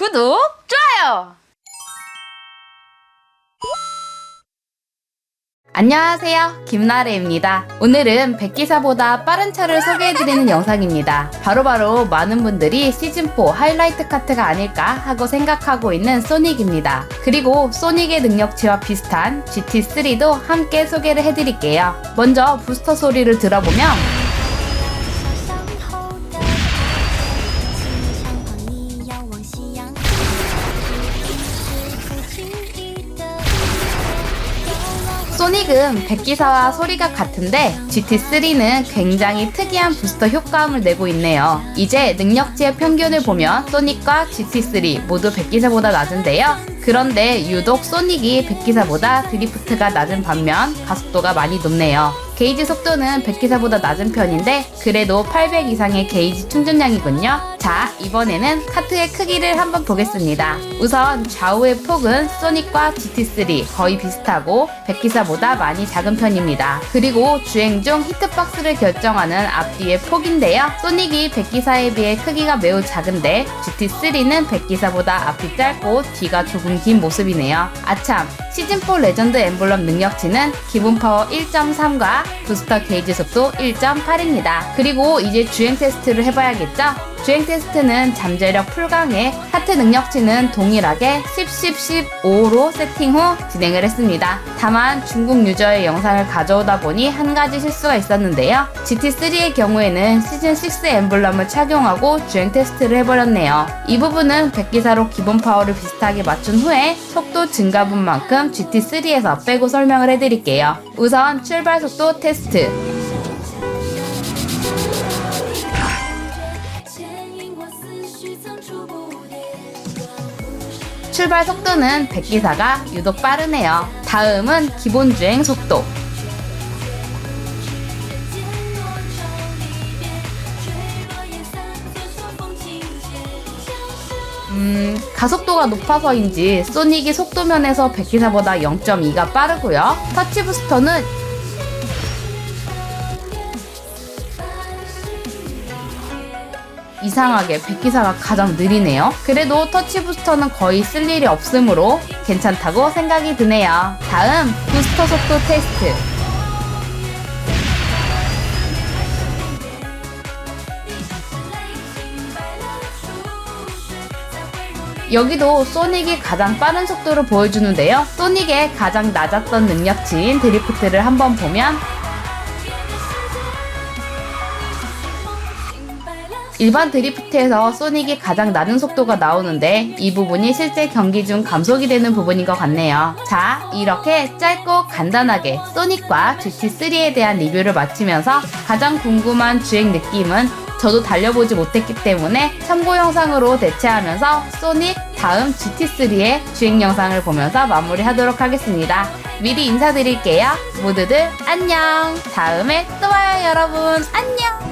구독, 좋아요! 안녕하세요. 김나래입니다. 오늘은 백기사보다 빠른 차를 소개해드리는 영상입니다. 바로 바로 많은 분들이 시즌4 하이라이트 카트가 아닐까 하고 생각하고 있는 소닉입니다. 그리고 소닉의 능력치와 비슷한 GT3도 함께 소개를 해드릴게요. 먼저 부스터 소리를 들어보면 소닉은 백기사와 소리가 같은데 GT3는 굉장히 특이한 부스터 효과음을 내고 있네요. 이제 능력치의 평균을 보면 소닉과 GT3 모두 백기사보다 낮은데요. 그런데 유독 소닉이 백기사보다 드리프트가 낮은 반면 가속도가 많이 높네요. 게이지 속도는 백기사보다 낮은 편인데 그래도 800 이상의 게이지 충전량이군요. 자, 이번에는 카트의 크기를 한번 보겠습니다. 우선 좌우의 폭은 소닉과 GT3 거의 비슷하고 백기사보다 많이 작은 편입니다. 그리고 주행 중 히트박스를 결정하는 앞뒤의 폭인데요. 소닉이 백기사에 비해 크기가 매우 작은데 GT3는 백기사보다 앞이 짧고 뒤가 조금 긴 모습이네요. 아참, 시즌4 레전드 엠블럼 능력치는 기본 파워 1.3과 부스터 게이지 속도 1.8입니다. 그리고 이제 주행 테스트를 해봐야겠죠? 주행 테스트는 잠재력 풀강에 하트 능력치는 동일하게 10, 10, 15로 세팅 후 진행을 했습니다. 다만 중국 유저의 영상을 가져오다 보니 한 가지 실수가 있었는데요. GT3의 경우에는 시즌6 엠블럼을 착용하고 주행 테스트를 해버렸네요. 이 부분은 백기사로 기본 파워를 비슷하게 맞춘 후에 속도 증가분만큼 GT3에서 빼고 설명을 해드릴게요. 우선 출발 속도 테스트. 출발 속도는 백기사가 유독 빠르네요. 다음은 기본 주행 속도. 음, 가속도가 높아서인지 소닉이 속도면에서 백기사보다 0.2가 빠르고요. 터치 부스터는 이상하게 백기사가 가장 느리네요. 그래도 터치 부스터는 거의 쓸 일이 없으므로 괜찮다고 생각이 드네요. 다음 부스터 속도 테스트. 여기도 소닉이 가장 빠른 속도를 보여주는데요. 소닉의 가장 낮았던 능력치인 드리프트를 한번 보면 일반 드리프트에서 소닉이 가장 낮은 속도가 나오는데 이 부분이 실제 경기 중 감속이 되는 부분인 것 같네요. 자, 이렇게 짧고 간단하게 소닉과 GT3에 대한 리뷰를 마치면서 가장 궁금한 주행 느낌은 저도 달려보지 못했기 때문에 참고 영상으로 대체하면서 소닉 다음 GT3의 주행 영상을 보면서 마무리하도록 하겠습니다. 미리 인사드릴게요. 모두들 안녕. 다음에 또 봐요, 여러분. 안녕. “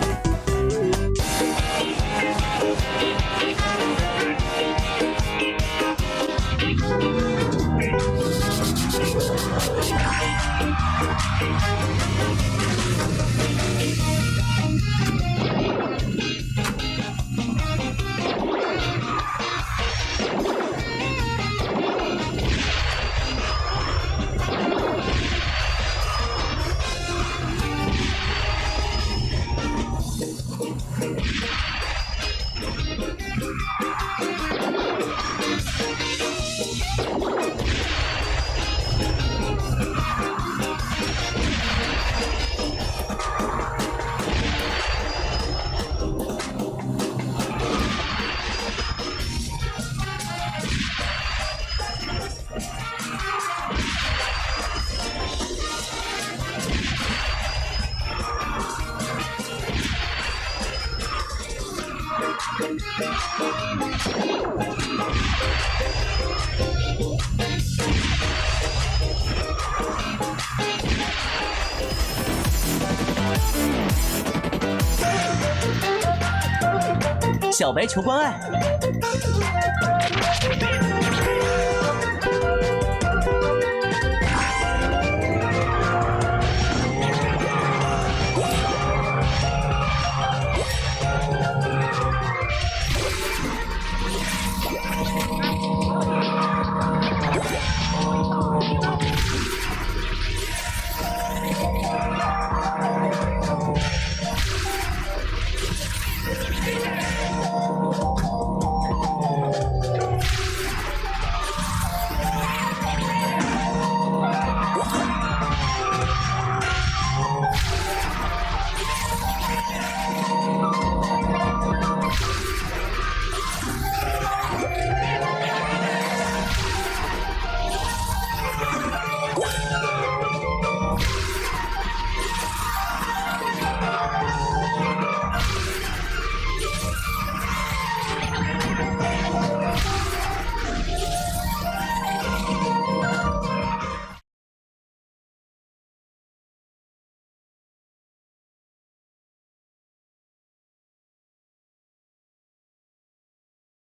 小白求关爱”。